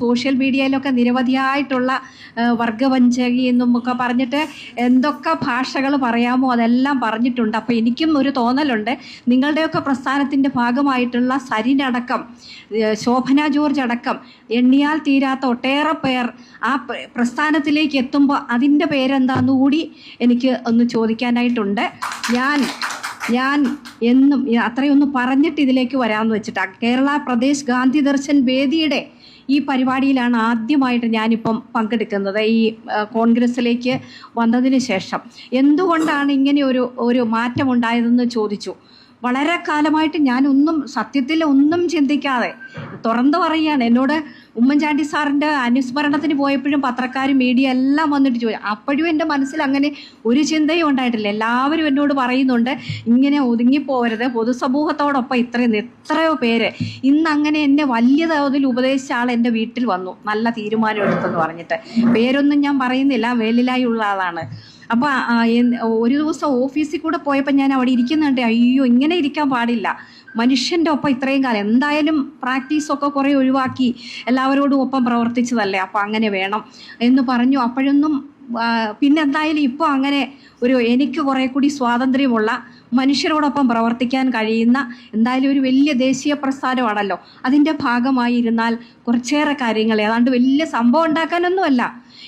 Social മീഡിയയിലൊക്കെ നിരവധിയായിട്ടുള്ള വർഗവഞ്ചകി എന്നും ഒക്കെ പറഞ്ഞിട്ട് എന്തൊക്കെ ഭാഷകൾ പറയാമോ അതെല്ലാം പറഞ്ഞിട്ടുണ്ട്. അപ്പോൾ എനിക്കും ഒരു തോന്നലുണ്ട്. നിങ്ങളുടെയൊക്കെ പ്രസ്ഥാനത്തിന്റെ ഭാഗമായിട്ടുള്ള സരിനടക്കം ശോഭന ജോർജ് അടക്കം എണ്ണിയാൽ തീരാത്ത ഒട്ടേറെ പേർ ആ പ്രസ്ഥാനത്തിലേക്ക് എത്തുമ്പോൾ അതിന്റെ പേരെന്താന്ന് കൂടി എനിക്ക് ഒന്ന് ചോദിക്കാനായിട്ടുണ്ട്. ഞാൻ ഞാൻ എന്നും അത്രയൊന്നും പറഞ്ഞിട്ട് ഇതിലേക്ക് വരാമെന്ന് വെച്ചിട്ടാണ് കേരള പ്രദേശ് ഗാന്ധി ദർശൻ വേദിയുടെ ഈ പരിപാടിയിലാണ് ആദ്യമായിട്ട് ഞാനിപ്പം പങ്കെടുക്കുന്നത്. ഈ കോൺഗ്രസ്സിലേക്ക് വന്നതിന് ശേഷം. എന്തുകൊണ്ടാണ് ഇങ്ങനെ ഒരു ഒരു മാറ്റമുണ്ടായതെന്ന് ചോദിച്ചു. വളരെ കാലമായിട്ട് ഞാനൊന്നും സത്യത്തിൽ ഒന്നും ചിന്തിക്കാതെ തുറന്നു പറയുകയാണ്. എന്നോട് ഉമ്മൻചാണ്ടി സാറിന്റെ അനുസ്മരണത്തിന് പോയപ്പോഴും പത്രക്കാരും മീഡിയ എല്ലാം വന്നിട്ട് ചോദിച്ചു അപ്പോഴും എന്റെ മനസ്സിൽ അങ്ങനെ ഒരു ചിന്തയും ഉണ്ടായിട്ടില്ല. എല്ലാവരും എന്നോട് പറയുന്നുണ്ട് ഇങ്ങനെ ഒതുങ്ങിപ്പോകരുത് പൊതുസമൂഹത്തോടൊപ്പം ഇത്രയും എത്രയോ പേര് ഇന്ന് അങ്ങനെ എന്നെ വലിയ തോതിൽ ഉപദേശിച്ച ആൾ എന്റെ വീട്ടിൽ വന്നു. നല്ല തീരുമാനം എടുത്തെന്ന് പറഞ്ഞിട്ട്. പേരൊന്നും ഞാൻ പറയുന്നില്ല. വേലിലായി ഉള്ള ആളാണ്. അപ്പോൾ ഒരു ദിവസം ഓഫീസിൽ കൂടെ പോയപ്പോൾ ഞാൻ അവിടെ ഇരിക്കുന്നുണ്ട്. അയ്യോ ഇങ്ങനെ ഇരിക്കാൻ പാടില്ല. മനുഷ്യന്റെ ഒപ്പം ഇത്രയും കാലം. എന്തായാലും പ്രാക്ടീസൊക്കെ കുറേ ഒഴിവാക്കി എല്ലാവരോടും ഒപ്പം പ്രവർത്തിച്ചതല്ലേ. അപ്പോൾ അങ്ങനെ വേണം എന്ന് പറഞ്ഞു. അപ്പോഴൊന്നും പിന്നെ എന്തായാലും ഇപ്പോൾ അങ്ങനെ ഒരു എനിക്ക് കുറേ കൂടി സ്വാതന്ത്ര്യമുള്ള മനുഷ്യരോടൊപ്പം പ്രവർത്തിക്കാൻ കഴിയുന്ന എന്തായാലും ഒരു വലിയ ദേശീയ പ്രസ്ഥാനമാണല്ലോ. അതിന്റെ ഭാഗമായി ഇരുന്നാൽ കുറച്ചേറെ കാര്യങ്ങൾ ഏതാണ്ട് വലിയ സംഭവം ഉണ്ടാക്കാനൊന്നുമല്ല.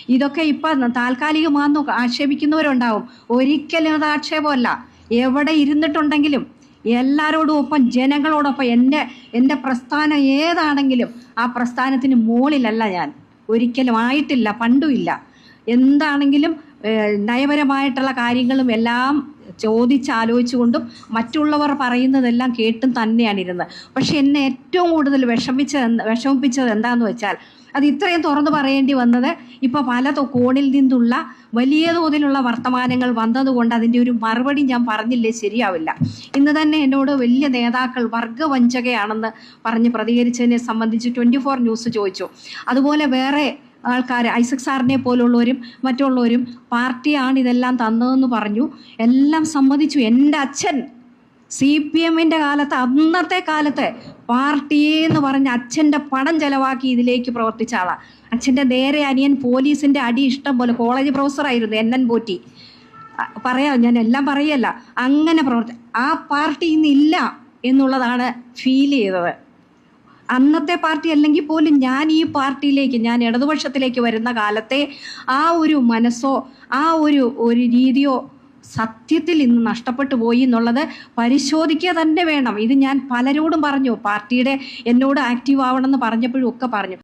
ഇതൊക്കെ ഇപ്പം താൽക്കാലികമാണെന്ന് ആക്ഷേപിക്കുന്നവരുണ്ടാവും. ഒരിക്കലും അത് ആക്ഷേപമല്ല. എവിടെ ഇരുന്നിട്ടുണ്ടെങ്കിലും എല്ലാവരോടും ഒപ്പം ജനങ്ങളോടൊപ്പം എന്റെ എന്റെ പ്രസ്ഥാനം ഏതാണെങ്കിലും ആ പ്രസ്ഥാനത്തിന് മുകളിലല്ല ഞാൻ. ഒരിക്കലും ആയിട്ടില്ല പണ്ടുമില്ല എന്താണെങ്കിലും നയപരമായിട്ടുള്ള കാര്യങ്ങളും എല്ലാം ചോദിച്ചാലോചിച്ചുകൊണ്ടും മറ്റുള്ളവർ പറയുന്നതെല്ലാം കേട്ടും തന്നെയാണ് ഇരുന്നത്. പക്ഷെ എന്നെ ഏറ്റവും കൂടുതൽ വിഷമിച്ചത് വിഷമിപ്പിച്ചത് എന്താണെന്ന് വെച്ചാൽ അത് ഇത്രയും തുറന്നു പറയേണ്ടി വന്നത് ഇപ്പോൾ പല കോണിൽ നിന്നുള്ള വലിയ തോതിലുള്ള വർത്തമാനങ്ങൾ വന്നതുകൊണ്ട് അതിന്റെ ഒരു മറുപടി ഞാൻ പറഞ്ഞില്ലേ ശരിയാവില്ല. ഇന്ന് തന്നെ എന്നോട് വലിയ നേതാക്കൾ വർഗവഞ്ചകയാണെന്ന് പറഞ്ഞ് പ്രതികരിച്ചതിനെ സംബന്ധിച്ച് ട്വന്റി ഫോർ ന്യൂസ് ചോദിച്ചു. അതുപോലെ വേറെ ആൾക്കാർ ഐസക് സാറിനെ പോലുള്ളവരും മറ്റുള്ളവരും പാർട്ടിയാണ് ഇതെല്ലാം തന്നതെന്ന് പറഞ്ഞു. എല്ലാം സമ്മതിച്ചു. എന്റെ അച്ഛൻ സി പി എമ്മിന്റെ കാലത്ത് അന്നത്തെ കാലത്ത് പാർട്ടി എന്ന് പറഞ്ഞ അച്ഛന്റെ പണം ചെലവാക്കി ഇതിലേക്ക് പ്രവർത്തിച്ച ആളാണ് അച്ഛന്റെ നേരെ അനിയൻ പോലീസിന്റെ അടി ഇഷ്ടം പോലെ കോളേജ് പ്രൊഫസറായിരുന്നു എൻ എൻ പോറ്റി. പറയാ ഞാൻ എല്ലാം പറയല്ല. അങ്ങനെ പ്രവർത്തി ആ പാർട്ടി ഇന്നില്ല എന്നുള്ളതാണ് ഫീൽ ചെയ്തത്. അന്നത്തെ പാർട്ടി അല്ലെങ്കിൽ പോലും ഞാൻ ഈ പാർട്ടിയിലേക്ക് ഞാൻ ഇടതുപക്ഷത്തിലേക്ക് വരുന്ന കാലത്തെ ആ ഒരു മനസ്സോ ആ ഒരു ഒരു രീതിയോ സത്യത്തിൽ ഇന്ന് നഷ്ടപ്പെട്ടു പോയി എന്നുള്ളത് പരിശോധിക്കുക തന്നെ വേണം. ഇത് ഞാൻ പലരോടും പറഞ്ഞു. പാർട്ടിയുടെ എന്നോട് ആക്റ്റീവ് ആവണമെന്ന് പറഞ്ഞപ്പോഴും ഒക്കെ പറഞ്ഞു.